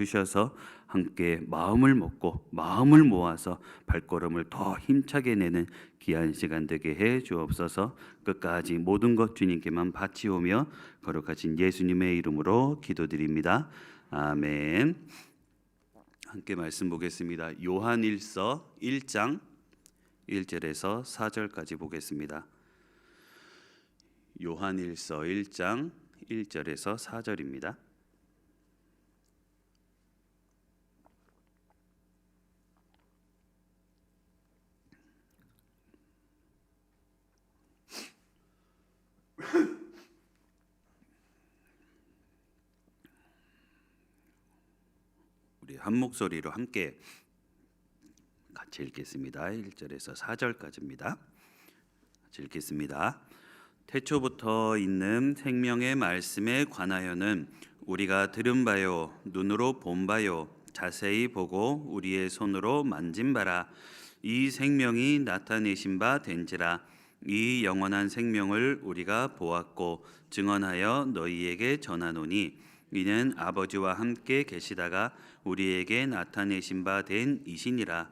주셔서 함께 마음을 먹고 마음을 모아서 발걸음을 더 힘차게 내는 귀한 시간 되게 해 주옵소서. 끝까지 모든 것 주님께만 바치오며 거룩하신 예수님의 이름으로 기도드립니다. 아멘. 함께 말씀 보겠습니다. 요한일서 1장 1절에서 4절까지 보겠습니다. 요한일서 1장 1절에서 4절입니다. 우리 한 목소리로 함께 같이 읽겠습니다. 1절에서 4절까지입니다. 같이 읽겠습니다. 태초부터 있는 생명의 말씀에 관하여는 우리가 들은 바요 눈으로 본 바요 자세히 보고 우리의 손으로 만진 바라 이 생명이 나타내신 바 된지라 이 영원한 생명을 우리가 보았고 증언하여 너희에게 전하노니 이는 아버지와 함께 계시다가 우리에게 나타내신 바 된 이신이라.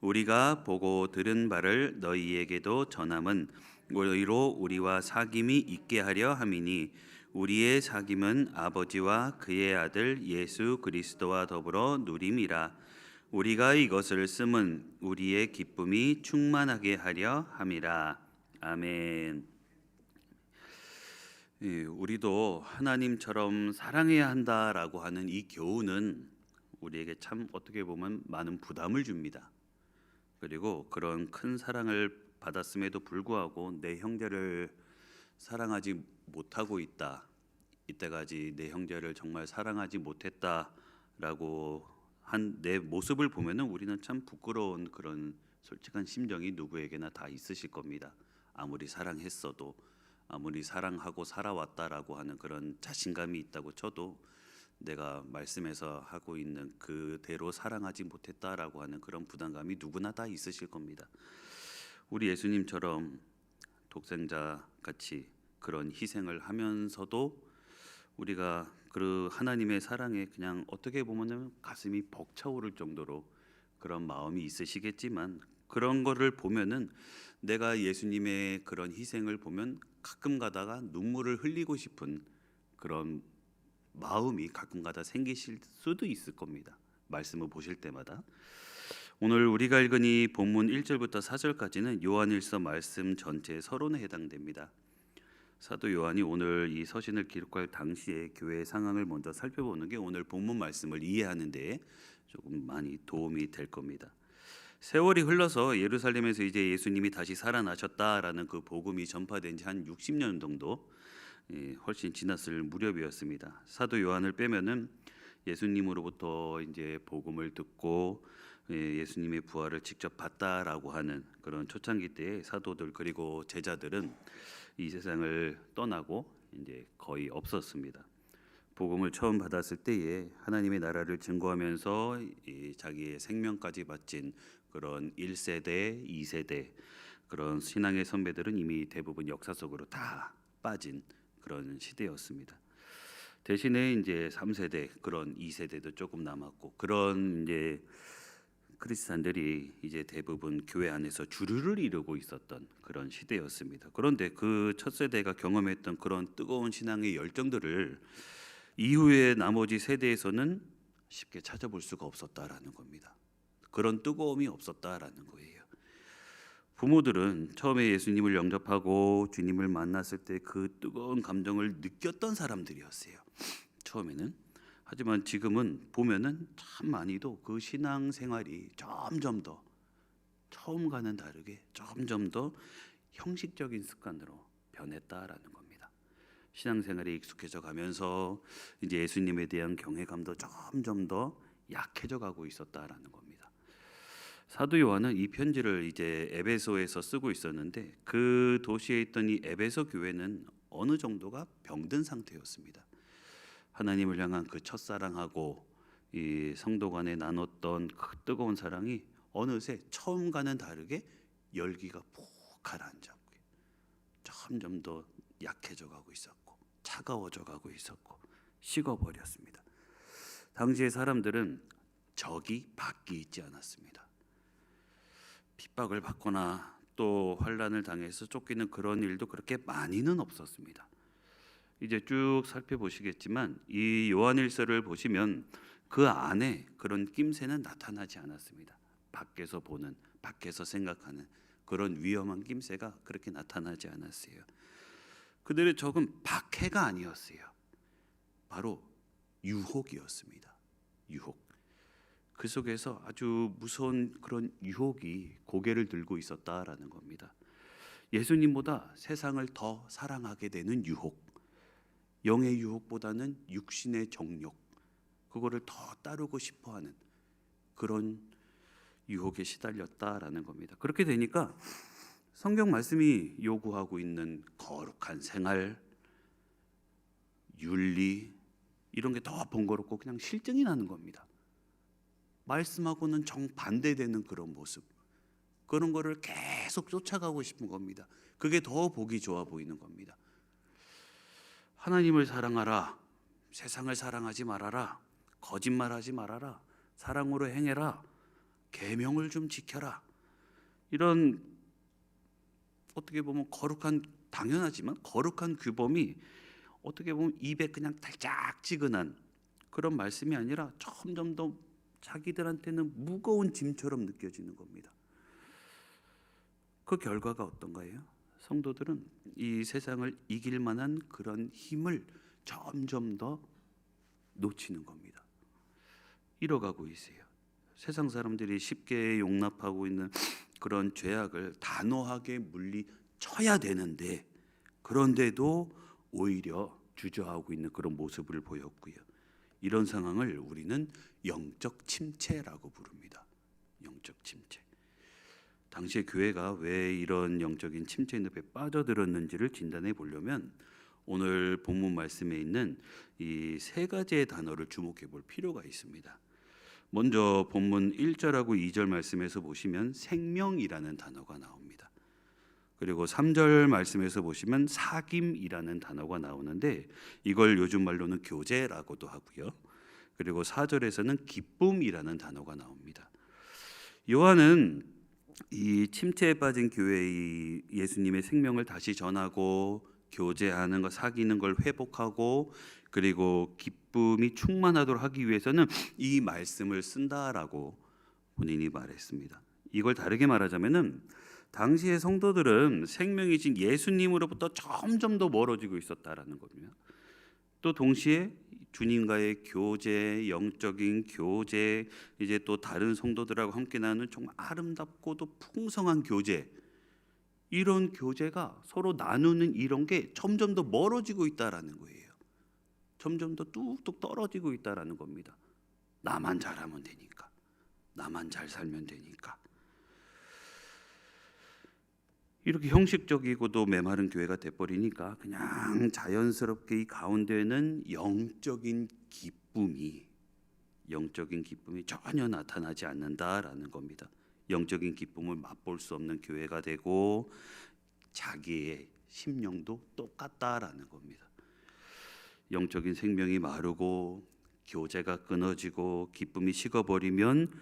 우리가 보고 들은 바를 너희에게도 전함은 우리로 우리와 사귐이 있게 하려 함이니 우리의 사귐은 아버지와 그의 아들 예수 그리스도와 더불어 누림이라. 우리가 이것을 쓰면 우리의 기쁨이 충만하게 하려 함이라. 아멘. 예, 우리도 하나님처럼 사랑해야 한다라고 하는 이 교훈은 우리에게 참 어떻게 보면 많은 부담을 줍니다. 그리고 그런 큰 사랑을 받았음에도 불구하고 내 형제를 사랑하지 못하고 있다. 이때까지 내 형제를 정말 사랑하지 못했다라고 한 내 모습을 보면은 우리는 참 부끄러운 그런 솔직한 심정이 누구에게나 다 있으실 겁니다. 아무리 사랑했어도 아무리 사랑하고 살아왔다라고 하는 그런 자신감이 있다고 쳐도 내가 말씀에서 하고 있는 그대로 사랑하지 못했다라고 하는 그런 부담감이 누구나 다 있으실 겁니다. 우리 예수님처럼 독생자 같이 그런 희생을 하면서도 우리가 그 하나님의 사랑에 그냥 어떻게 보면은 가슴이 벅차오를 정도로 그런 마음이 있으시겠지만 그런 거를 보면은 내가 예수님의 그런 희생을 보면 가끔 가다가 눈물을 흘리고 싶은 그런 마음이 가끔 가다 생기실 수도 있을 겁니다. 말씀을 보실 때마다 오늘 우리가 읽은 이 본문 1절부터 4절까지는 요한일서 말씀 전체 서론에 해당됩니다. 사도 요한이 오늘 이 서신을 기록할 당시의 교회의 상황을 먼저 살펴보는 게 오늘 본문 말씀을 이해하는 데 조금 많이 도움이 될 겁니다. 세월이 흘러서 예루살렘에서 이제 예수님이 다시 살아나셨다라는 그 복음이 전파된 지 한 60년 정도 예, 훨씬 지났을 무렵이었습니다. 사도 요한을 빼면은 예수님으로부터 이제 복음을 듣고 예, 예수님의 부활을 직접 봤다라고 하는 그런 초창기 때의 사도들 그리고 제자들은 이 세상을 떠나고 이제 거의 없었습니다. 복음을 처음 받았을 때에 하나님의 나라를 증거하면서 이 자기의 생명까지 바친 그런 1세대, 2세대 그런 신앙의 선배들은 이미 대부분 역사 속으로 다 빠진 그런 시대였습니다. 대신에 이제 3세대 그런 2세대도 조금 남았고 그런 이제 크리스찬들이 이제 대부분 교회 안에서 주류를 이루고 있었던 그런 시대였습니다. 그런데 그 첫 세대가 경험했던 그런 뜨거운 신앙의 열정들을 이후에 나머지 세대에서는 쉽게 찾아볼 수가 없었다라는 겁니다. 그런 뜨거움이 없었다라는 거예요. 부모들은 처음에 예수님을 영접하고 주님을 만났을 때 그 뜨거운 감정을 느꼈던 사람들이었어요. 처음에는 하지만 지금은 보면은 참 많이도 그 신앙 생활이 점점 더 처음과는 다르게 점점 더 형식적인 습관으로 변했다라는 겁니다. 신앙생활에 익숙해져 가면서 이제 예수님에 대한 경외감도 점점 더 약해져 가고 있었다라는 겁니다. 사도 요한은 이 편지를 이제 에베소에서 쓰고 있었는데 그 도시에 있던 이 에베소 교회는 어느 정도가 병든 상태였습니다. 하나님을 향한 그 첫사랑하고 이 성도 간에 나눴던 그 뜨거운 사랑이 어느새 처음과는 다르게 열기가 푹 가라앉았고 점점 더 약해져 가고 있었고 차가워져 가고 있었고 식어버렸습니다. 당시의 사람들은 적이 밖에 있지 않았습니다. 핍박을 받거나 또 환란을 당해서 쫓기는 그런 일도 그렇게 많이는 없었습니다. 이제 쭉 살펴보시겠지만 이 요한일서를 보시면 그 안에 그런 낌새는 나타나지 않았습니다. 밖에서 보는, 밖에서 생각하는 그런 위험한 낌새가 그렇게 나타나지 않았어요. 그들의 적은 박해가 아니었어요. 바로 유혹이었습니다. 유혹. 그 속에서 아주 무서운 그런 유혹이 고개를 들고 있었다라는 겁니다. 예수님보다 세상을 더 사랑하게 되는 유혹. 영의 유혹보다는 육신의 정욕. 그거를 더 따르고 싶어 하는 그런 유혹에 시달렸다라는 겁니다. 그렇게 되니까 성경 말씀이 요구하고 있는 거룩한 생활, 윤리 이런 게 더 번거롭고 그냥 실증이 나는 겁니다. 말씀하고는 정반대되는 그런 모습. 그런 거를 계속 쫓아가고 싶은 겁니다. 그게 더 보기 좋아 보이는 겁니다. 하나님을 사랑하라. 세상을 사랑하지 말아라. 거짓말하지 말아라. 사랑으로 행해라. 계명을 좀 지켜라. 이런 어떻게 보면 거룩한 당연하지만 거룩한 규범이 어떻게 보면 입에 그냥 달짝지근한 그런 말씀이 아니라 점점 더 자기들한테는 무거운 짐처럼 느껴지는 겁니다. 그 결과가 어떤가요? 성도들은 이 세상을 이길 만한 그런 힘을 점점 더 놓치는 겁니다. 잃어가고 있어요. 세상 사람들이 쉽게 용납하고 있는 그런 죄악을 단호하게 물리쳐야 되는데 그런데도 오히려 주저하고 있는 그런 모습을 보였고요. 이런 상황을 우리는 영적 침체라고 부릅니다. 영적 침체. 당시의 교회가 왜 이런 영적인 침체 늪에 빠져들었는지를 진단해 보려면 오늘 본문 말씀에 있는 이 세 가지의 단어를 주목해 볼 필요가 있습니다. 먼저 본문 1절하고 2절 말씀에서 보시면 생명이라는 단어가 나옵니다. 그리고 3절 말씀에서 보시면 사김이라는 단어가 나오는데 이걸 요즘 말로는 교제라고도 하고요. 그리고 4절에서는 기쁨이라는 단어가 나옵니다. 요한은 이 침체에 빠진 교회의 예수님의 생명을 다시 전하고 교제하는 것, 사귀는 걸 회복하고 그리고 기쁨이 충만하도록 하기 위해서는 이 말씀을 쓴다라고 본인이 말했습니다. 이걸 다르게 말하자면은 당시의 성도들은 생명이신 예수님으로부터 점점 더 멀어지고 있었다라는 겁니다. 또 동시에 주님과의 교제, 영적인 교제, 이제 또 다른 성도들하고 함께 나누는 정말 아름답고도 풍성한 교제, 이런 교제가 서로 나누는 이런 게 점점 더 멀어지고 있다라는 거예요. 점점 더 뚝뚝 떨어지고 있다라는 겁니다. 나만 잘하면 되니까. 나만 잘 살면 되니까. 이렇게 형식적이고도 메마른 교회가 돼버리니까 그냥 자연스럽게 이 가운데는 영적인 기쁨이 영적인 기쁨이 전혀 나타나지 않는다라는 겁니다. 영적인 기쁨을 맛볼 수 없는 교회가 되고 자기의 심령도 똑같다라는 겁니다. 영적인 생명이 마르고 교제가 끊어지고 기쁨이 식어버리면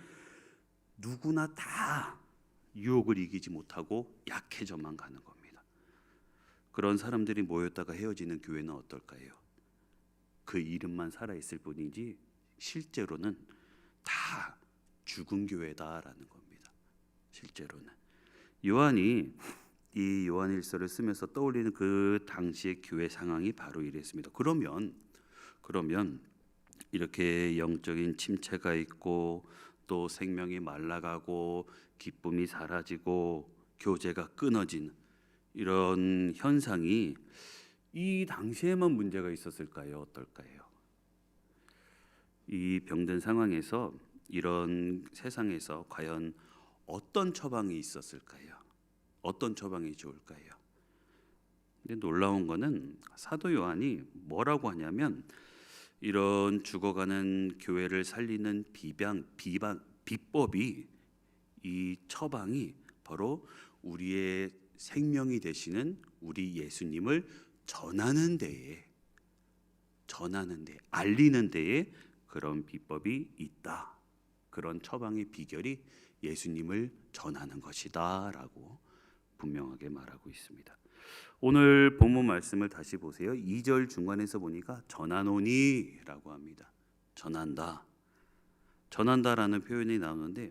누구나 다 유혹을 이기지 못하고 약해져만 가는 겁니다. 그런 사람들이 모였다가 헤어지는 교회는 어떨까요? 그 이름만 살아 있을 뿐이지 실제로는 다 죽은 교회다라는 겁니다. 실제로는 요한이 이 요한일서를 쓰면서 떠올리는 그 당시의 교회 상황이 바로 이랬습니다. 그러면 그러면 이렇게 영적인 침체가 있고 또 생명이 말라가고 기쁨이 사라지고 교제가 끊어진 이런 현상이 이 당시에만 문제가 있었을까요? 어떨까요? 이 병든 상황에서 이런 세상에서 과연 어떤 처방이 있었을까요? 어떤 처방이 좋을까요? 근데 놀라운 거는 사도 요한이 뭐라고 하냐면 이런 죽어가는 교회를 살리는 비방 비방 비법이 이 처방이 바로 우리의 생명이 되시는 우리 예수님을 전하는 데에 전하는 데 알리는 데에 그런 비법이 있다. 그런 처방의 비결이 예수님을 전하는 것이다라고 분명하게 말하고 있습니다. 오늘 본문 말씀을 다시 보세요. 2절 중간에서 보니까 전하노니라고 합니다. 전한다. 전한다라는 표현이 나오는데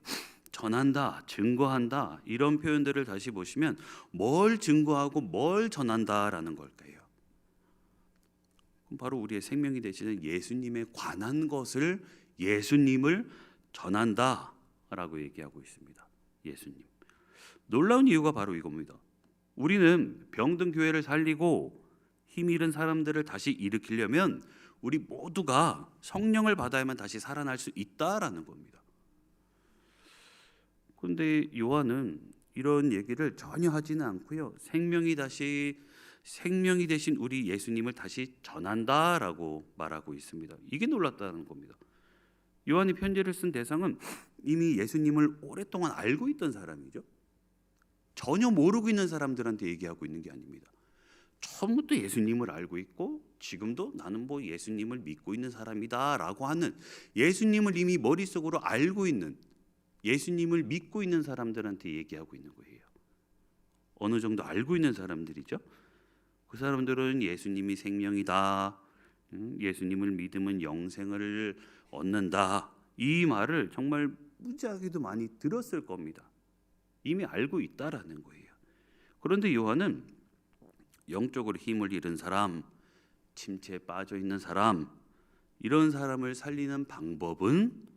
전한다, 증거한다 이런 표현들을 다시 보시면 뭘 증거하고 뭘 전한다라는 걸까요? 그럼 바로 우리의 생명이 되시는 예수님에 관한 것을 예수님을 전한다라고 얘기하고 있습니다. 예수님. 놀라운 이유가 바로 이겁니다. 우리는 병든 교회를 살리고 힘 잃은 사람들을 다시 일으키려면 우리 모두가 성령을 받아야만 다시 살아날 수 있다라는 겁니다. 그런데 요한은 이런 얘기를 전혀 하지는 않고요. 생명이 다시 생명이 되신 우리 예수님을 다시 전한다라고 말하고 있습니다. 이게 놀랐다는 겁니다. 요한이 편지를 쓴 대상은 이미 예수님을 오랫동안 알고 있던 사람이죠. 전혀 모르고 있는 사람들한테 얘기하고 있는 게 아닙니다. 처음부터 예수님을 알고 있고 지금도 나는 뭐 예수님을 믿고 있는 사람이다라고 하는 예수님을 이미 머릿속으로 알고 있는 예수님을 믿고 있는 사람들한테 얘기하고 있는 거예요. 어느 정도 알고 있는 사람들이죠. 그 사람들은 예수님이 생명이다. 음, 예수님을 믿으면 영생을 얻는다. 이 말을 정말 무지하게도 많이 들었을 겁니다. 이미 알고 있다라는 거예요. 그런데 요한은 영적으로 힘을 잃은 사람, 침체에 빠져 있는 사람, 이런 사람을 살리는 방법은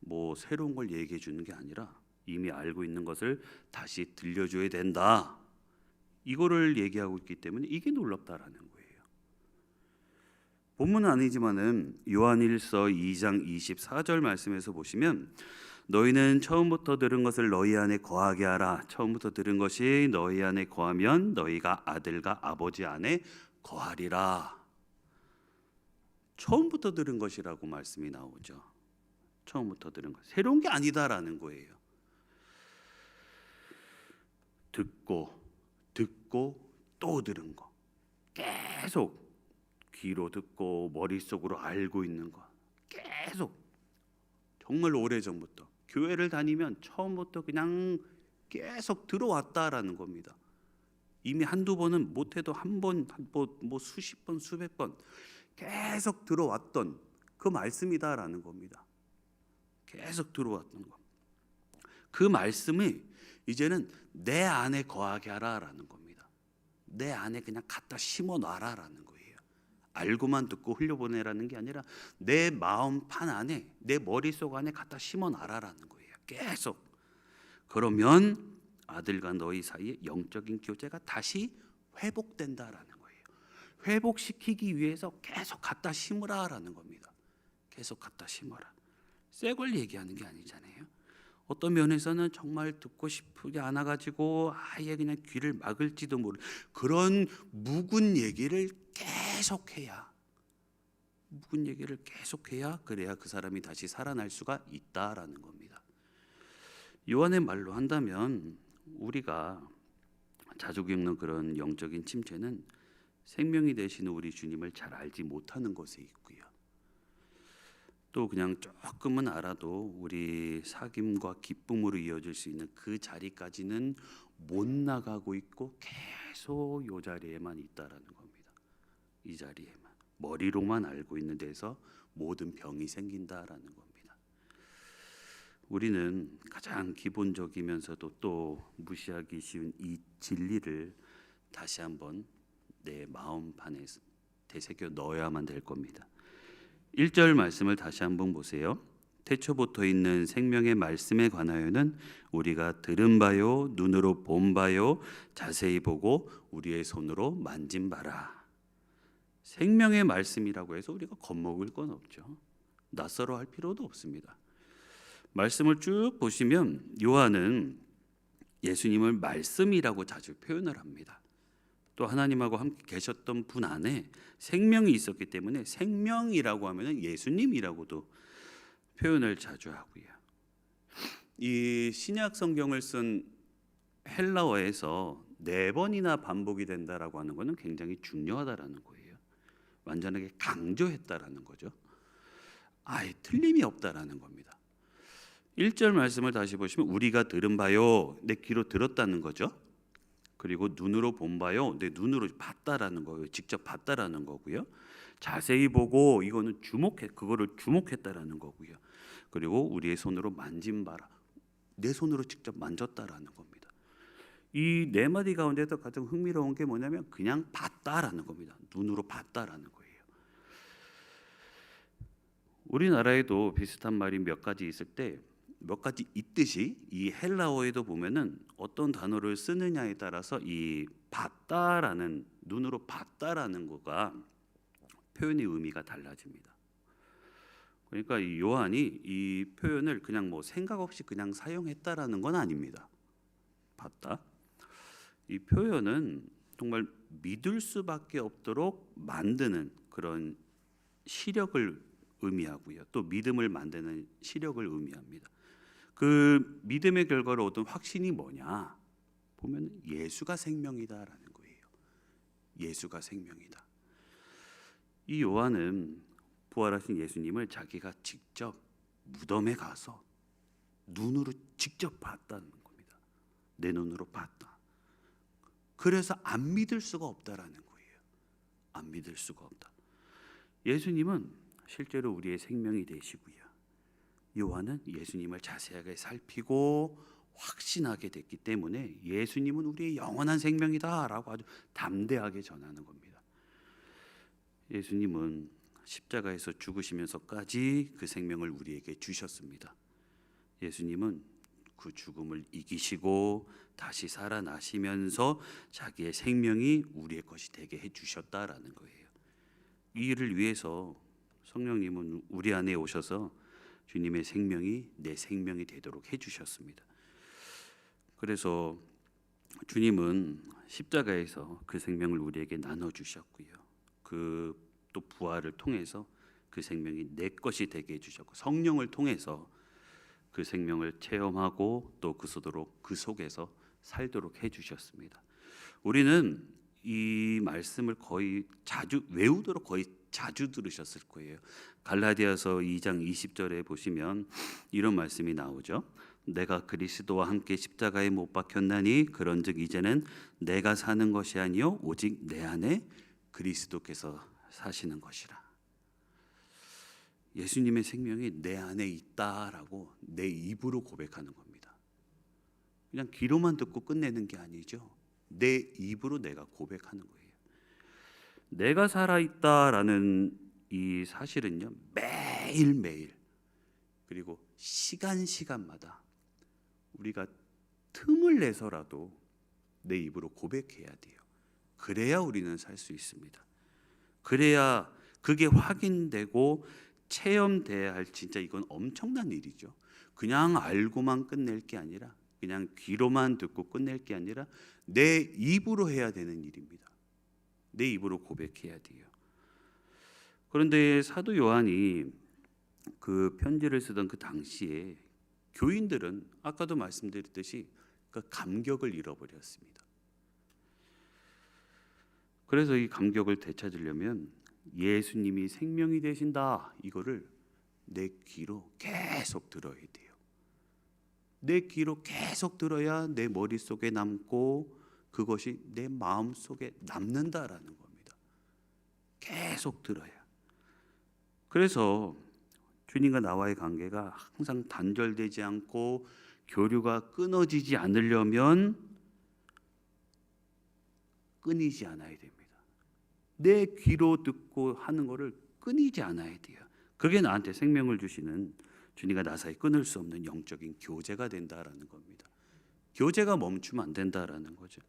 뭐 새로운 걸 얘기해 주는 게 아니라 이미 알고 있는 것을 다시 들려줘야 된다. 이거를 얘기하고 있기 때문에 이게 놀랍다라는 거예요. 본문은 아니지만은 요한일서 2장 24절 말씀에서 보시면 너희는 처음부터 들은 것을 너희 안에 거하게 하라. 처음부터 들은 것이 너희 안에 거하면 너희가 아들과 아버지 안에 거하리라. 처음부터 들은 것이라고 말씀이 나오죠. 처음부터 들은 것. 새로운 게 아니다라는 거예요. 듣고 듣고 또 들은 거. 계속 귀로 듣고 머릿속으로 알고 있는 거. 계속 정말 오래전부터 교회를 다니면 처음부터 그냥 계속 들어왔다라는 겁니다. 이미 한두 번은 못해도 한 번, 뭐, 뭐 수십 번, 수백 번 계속 들어왔던 그 말씀이다라는 겁니다. 계속 들어왔던 거. 그 말씀이 이제는 내 안에 거하게 하라라는 겁니다. 내 안에 그냥 갖다 심어 놔라라는 거예요. 알고만 듣고 흘려보내라는 게 아니라 내 마음 판 안에 내 머릿속 안에 갖다 심어 놔라라는 거예요. 계속. 그러면 아들과 너희 사이에 영적인 교제가 다시 회복된다라는 거예요. 회복시키기 위해서 계속 갖다 심으라라는 겁니다. 계속 갖다 심어라. 새 걸 얘기하는 게 아니잖아요. 어떤 면에서는 정말 듣고 싶지 않아 가지고 아예 그냥 귀를 막을지도 모르 그런 묵은 얘기를 계속해야 묵은 얘기를 계속해야 그래야 그 사람이 다시 살아날 수가 있다라는 겁니다. 요한의 말로 한다면 우리가 자주 겪는 그런 영적인 침체는 생명이 되시는 우리 주님을 잘 알지 못하는 것에 있고요. 또 그냥 조금은 알아도 우리 사귐과 기쁨으로 이어질 수 있는 그 자리까지는 못 나가고 있고 계속 요 자리에만 있다라는 겁니다. 이 자리에만 머리로만 알고 있는 데서 모든 병이 생긴다라는 겁니다. 우리는 가장 기본적이면서도 또 무시하기 쉬운 이 진리를 다시 한번 내 마음판에 되새겨 넣어야만 될 겁니다. 1절 말씀을 다시 한번 보세요. 태초부터 있는 생명의 말씀에 관하여는 우리가 들은 바요 눈으로 본 바요 자세히 보고 우리의 손으로 만진 바라. 생명의 말씀이라고 해서 우리가 겁먹을 건 없죠. 낯설어 할 필요도 없습니다. 말씀을 쭉 보시면 요한은 예수님을 말씀이라고 자주 표현을 합니다. 또 하나님하고 함께 계셨던 분 안에 생명이 있었기 때문에 생명이라고 하면 예수님이라고도 표현을 자주 하고요. 이 신약 성경을 쓴 헬라어에서 네 번이나 반복이 된다라고 하는 것은 굉장히 중요하다라는 거예요. 완전하게 강조했다라는 거죠. 아예 틀림이 없다라는 겁니다. 1절 말씀을 다시 보시면 우리가 들은 바요 내 귀로 들었다는 거죠. 그리고 눈으로 본 바요 내 눈으로 봤다라는 거예요. 직접 봤다라는 거고요. 자세히 보고 이거는 주목해 그거를 주목했다라는 거고요. 그리고 우리의 손으로 만진 바라 내 손으로 직접 만졌다라는 겁니다. 이 네 마디 가운데서 가장 흥미로운 게 뭐냐면 그냥 봤다라는 겁니다. 눈으로 봤다라는 거예요. 우리나라에도 비슷한 말이 몇 가지 있을 때 몇 가지 있듯이 이 헬라어에도 보면은 어떤 단어를 쓰느냐에 따라서 이 봤다라는 눈으로 봤다라는 거가 표현의 의미가 달라집니다. 그러니까 이 요한이 이 표현을 그냥 뭐 생각 없이 그냥 사용했다라는 건 아닙니다. 봤다. 이 표현은 정말 믿을 수밖에 없도록 만드는 그런 시력을 의미하고요. 또 믿음을 만드는 시력을 의미합니다. 그 믿음의 결과로 얻은 확신이 뭐냐? 보면 예수가 생명이다라는 거예요. 예수가 생명이다. 이 요한은 부활하신 예수님을 자기가 직접 무덤에 가서 눈으로 직접 봤다는 겁니다. 내 눈으로 봤다. 그래서 안 믿을 수가 없다라는 거예요. 안 믿을 수가 없다. 예수님은 실제로 우리의 생명이 되시고요. 요한은 예수님을 자세하게 살피고 확신하게 됐기 때문에 예수님은 우리의 영원한 생명이다라고 아주 담대하게 전하는 겁니다. 예수님은 십자가에서 죽으시면서까지 그 생명을 우리에게 주셨습니다. 예수님은 그 죽음을 이기시고 다시 살아나시면서 자기의 생명이 우리의 것이 되게 해 주셨다라는 거예요. 이 일을 위해서 성령님은 우리 안에 오셔서 주님의 생명이 내 생명이 되도록 해 주셨습니다. 그래서 주님은 십자가에서 그 생명을 우리에게 나눠 주셨고요. 그 또 부활을 통해서 그 생명이 내 것이 되게 해 주셨고 성령을 통해서 그 생명을 체험하고 또 그 속도록 그 속에서 살도록 해 주셨습니다. 우리는 이 말씀을 거의 자주 외우도록 거의 자주 들으셨을 거예요. 갈라디아서 2장 20절에 보시면 이런 말씀이 나오죠. 내가 그리스도와 함께 십자가에 못 박혔나니 그런즉 이제는 내가 사는 것이 아니요 오직 내 안에 그리스도께서 사시는 것이라. 예수님의 생명이 내 안에 있다라고 내 입으로 고백하는 겁니다. 그냥 귀로만 듣고 끝내는 게 아니죠. 내 입으로 내가 고백하는 거예요. 내가 살아 있다라는 이 사실은요 매일 매일 그리고 시간 시간마다 우리가 틈을 내서라도 내 입으로 고백해야 돼요. 그래야 우리는 살 수 있습니다. 그래야 그게 확인되고 체험돼야 할 진짜 이건 엄청난 일이죠. 그냥 알고만 끝낼 게 아니라 그냥 귀로만 듣고 끝낼 게 아니라 내 입으로 해야 되는 일입니다. 내 입으로 고백해야 돼요. 그런데 사도 요한이 그 편지를 쓰던 그 당시에 교인들은 아까도 말씀드렸듯이 그 감격을 잃어버렸습니다. 그래서 이 감격을 되찾으려면 예수님이 생명이 되신다 이거를 내 귀로 계속 들어야 돼요. 내 귀로 계속 들어야 내 머릿속에 남고 그것이 내 마음 속에 남는다라는 겁니다. 계속 들어야. 그래서 주님과 나와의 관계가 항상 단절되지 않고 교류가 끊어지지 않으려면 끊이지 않아야 됩니다. 내 귀로 듣고 하는 것을 끊이지 않아야 돼요. 그게 나한테 생명을 주시는 주님과 나 사이 끊을 수 없는 영적인 교제가 된다라는 겁니다. 교제가 멈추면 안 된다라는 거죠.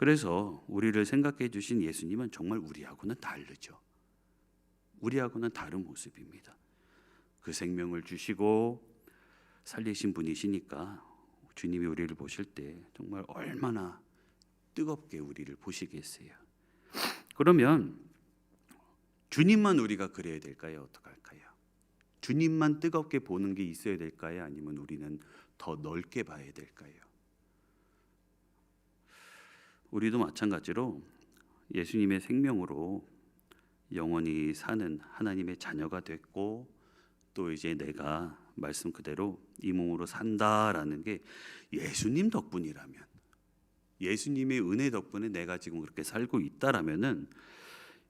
그래서 우리를 생각해 주신 예수님은 정말 우리하고는 다르죠. 우리하고는 다른 모습입니다. 그 생명을 주시고 살리신 분이시니까 주님이 우리를 보실 때 정말 얼마나 뜨겁게 우리를 보시겠어요. 그러면 주님만 우리가 그래야 될까요? 어떡할까요? 주님만 뜨겁게 보는 게 있어야 될까요? 아니면 우리는 더 넓게 봐야 될까요? 우리도 마찬가지로 예수님의 생명으로 영원히 사는 하나님의 자녀가 됐고 또 이제 내가 말씀 그대로 이 몸으로 산다라는 게 예수님 덕분이라면 예수님의 은혜 덕분에 내가 지금 그렇게 살고 있다라면은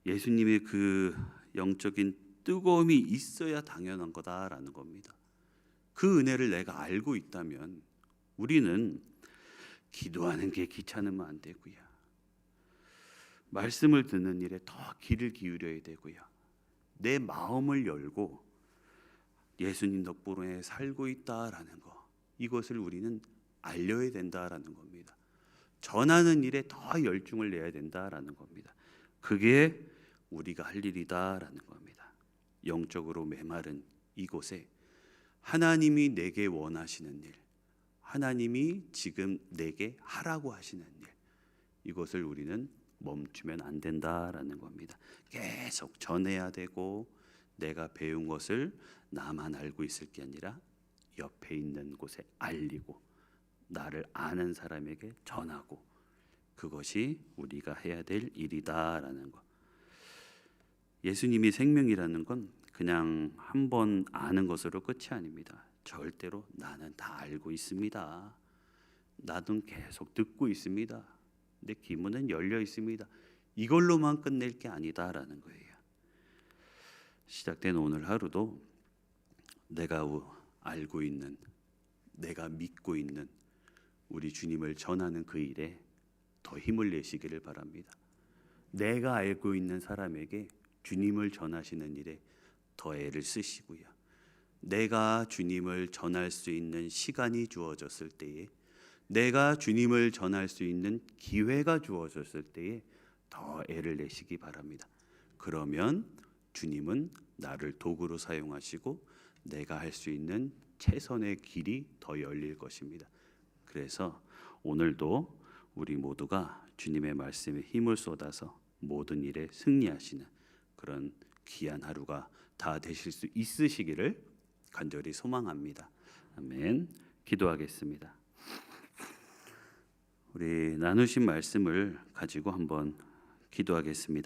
예수님의 그 영적인 뜨거움이 있어야 당연한 거다라는 겁니다. 그 은혜를 내가 알고 있다면 우리는 기도하는 게 귀찮으면 안 되고요. 말씀을 듣는 일에 더 귀를 기울여야 되고요. 내 마음을 열고 예수님 덕분에 살고 있다라는 거 이것을 우리는 알려야 된다라는 겁니다. 전하는 일에 더 열중을 내야 된다라는 겁니다. 그게 우리가 할 일이다라는 겁니다. 영적으로 메마른 이곳에 하나님이 내게 원하시는 일, 하나님이 지금 내게 하라고 하시는 일, 이것을 우리는 멈추면 안 된다라는 겁니다. 계속 전해야 되고 내가 배운 것을 나만 알고 있을 게 아니라 옆에 있는 곳에 알리고 나를 아는 사람에게 전하고 그것이 우리가 해야 될 일이다라는 것. 예수님이 생명이라는 건 그냥 한 번 아는 것으로 끝이 아닙니다. 절대로 나는 다 알고 있습니다. 나도 계속 듣고 있습니다. 내 기문은 열려 있습니다. 이걸로만 끝낼 게 아니다라는 거예요. 시작된 오늘 하루도 내가 우- 알고 있는 내가 믿고 있는 우리 주님을 전하는 그 일에 더 힘을 내시기를 바랍니다. 내가 알고 있는 사람에게 주님을 전하시는 일에 더 애를 쓰시고요. 내가 주님을 전할 수 있는 시간이 주어졌을 때에 내가 주님을 전할 수 있는 기회가 주어졌을 때에 더 애를 내시기 바랍니다. 그러면 주님은 나를 도구로 사용하시고 내가 할 수 있는 최선의 길이 더 열릴 것입니다. 그래서 오늘도 우리 모두가 주님의 말씀에 힘을 쏟아서 모든 일에 승리하시는 그런 귀한 하루가 다 되실 수 있으시기를 간절히 소망합니다. 아멘. 기도하겠습니다. 우리 나누신 말씀을 가지고 한번 기도하겠습니다.